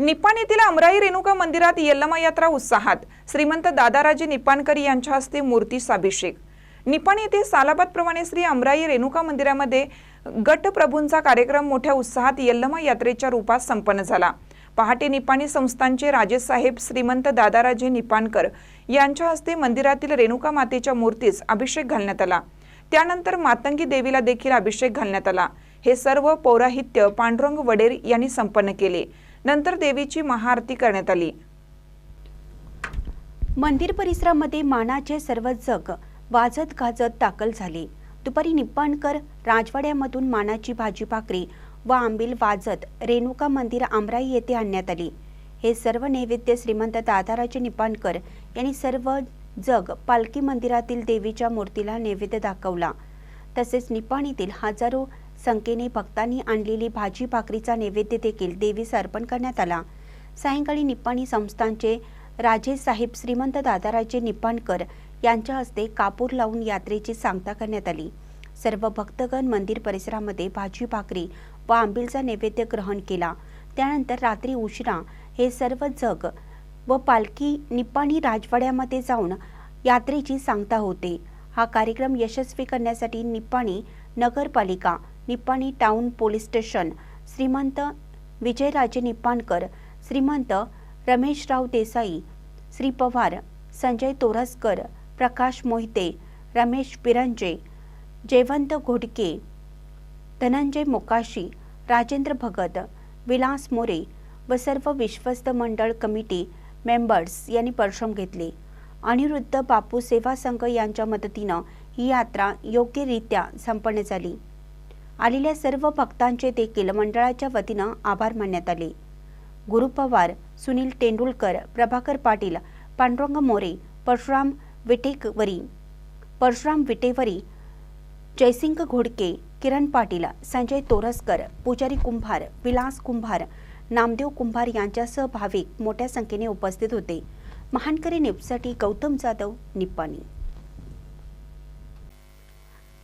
निप्पाण येथील अमराई रेणुका मंदिरात यल्लमा यात्रा उत्साहात. श्रीमंत दादाराजी निप्पाणकर यांच्या हस्ते मूर्तीस अभिषेक निपाण येथे सालाबादप्रमाणे श्री अमराई रेणुका मंदिरामध्ये गटप्रभूंचा कार्यक्रम मोठ्या उत्साहात यल्लमा यात्रेच्या रूपात संपन्न झाला. पहाटे निपाणी संस्थानचे राजेसाहेब श्रीमंत दादाराजे निपाणकर यांच्या हस्ते मंदिरातील रेणुका मातेच्या मूर्तीस अभिषेक घालण्यात आला. त्यानंतर मातंगी देवीला देखील अभिषेक घालण्यात आला. हे सर्व पौराहित्य पांडुरंग वडेर यांनी संपन्न केले. नंतर देवीची महाआरती करण्यात आली. मंदिर परिसरामध्ये मानाचे सर्व जग वाजत गाजत दाखल झाले. दुपारी निप्पाणकर राजवाड्यामधून मानाची भाजी भाकरी व आंबील वाजत रेणुका मंदिर आमराई येथे आणण्यात आली. हे सर्व नैवेद्य श्रीमंत दादाराजे निपाणकर यांनी सर्व जग पालखी मंदिरातील देवीच्या मूर्तीला नैवेद्य दाखवला. तसेच निपाणीतील हजारो संख्येने भक्तांनी आणलेली भाजी भाकरीचा नैवेद्य देखील देवीस अर्पण करण्यात आला. सायंकाळी निप्पाणी संस्थांचे राजे साहेब श्रीमंत दादाराजे निप्पाणकर यांच्या हस्ते कापूर लावून यात्रेची सांगता करण्यात आली. सर्व भक्तगण मंदिर परिसरामध्ये भाजी भाकरी व आंबीलचा नैवेद्य ग्रहण केला. त्यानंतर रात्री उशिरा हे सर्व जग व पालखी निप्पाणी राजवाड्यामध्ये जाऊन यात्रेची सांगता होते. हा कार्यक्रम यशस्वी करण्यासाठी निप्पाणी नगरपालिका निप्पाणी टाउन पोलीस स्टेशन श्रीमंत विजयराजे निप्पाणकर श्रीमंत रमेशराव देसाई श्री पवार संजय तोरसकर प्रकाश मोहिते रमेश पिरंजे जयवंत घोडके धनंजय मोकाशी राजेंद्र भगत विलास मोरे व सर्व विश्वस्त मंडळ कमिटी मेंबर्स यांनी परिश्रम घेतले. अनिरुद्ध बापू सेवा संघ यांच्या मदतीनं ही यात्रा योग्यरित्या संपन्न झाली. आलेल्या सर्व भक्तांचे देखील मंडळाच्या वतीनं आभार मानण्यात आले. गुरु पवार सुनील तेंडुलकर प्रभाकर पाटील पांडुरंग मोरे परशुराम विटेकवरी परशुराम विटेवरी जयसिंग घोडके किरण पाटील संजय तोरसकर पुजारी कुंभार विलास कुंभार नामदेव कुंभार यांच्यासह भाविक मोठ्या संख्येने उपस्थित होते. महानकरी निपसाठी गौतम जाधव निप्पाणी.